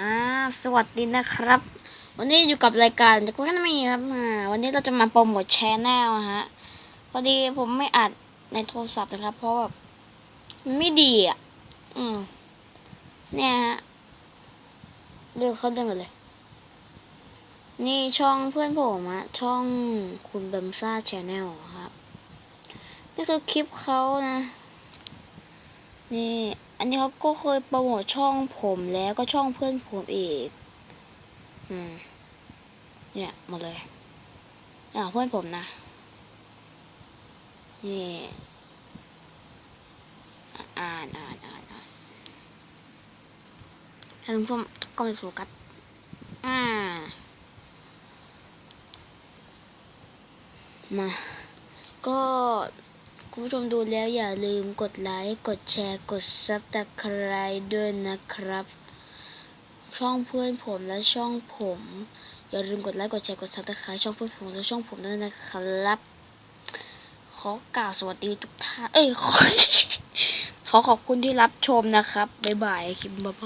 อ่าสวัสดีนะครับ วันนี้อยู่กับรายการจากวันมีครับอ่าวันนี้เราจะมาโปรโมทแชนแนลฮะพอดีผมไม่อัดในโทรศัพท์นะครับ เพราะแบบมันไม่ดีอะอืมเนี่ยฮะเรื่องเข้าเรื่องเลย นี่ช่องเพื่อนผมอะช่องคุณบัมซ่าแชนแนลครับ นี่คือคลิปเขานะ นี่ อันนี้เขาก็เคยโปรโมทช่องผมแล้วก็ช่องเพื่อนผมอีก อืม เนี่ยหมดเลยอ่าเพื่อนผมนะ นี่ อ่านอ่านอ่านอ่านให้คุณผู้ชมก็ไม่โฟกัส อ่า มา ก็ คุณผู้ชมดูแล้วอย่าลืมกดไลค์ กดแชร์ กดซับตะไคร้ด้วยนะครับ ช่องเพื่อนผมและช่องผม อย่าลืมกดไลค์ กดแชร์ กดซับสไครต์ช่องเพื่อนผมและช่องผมด้วยนะครับ ขอกล่าวสวัสดีทุกท่าน เอ้ย ขอขอบคุณที่รับชมนะครับ บ๊ายบายคลิปบ๊ายบาย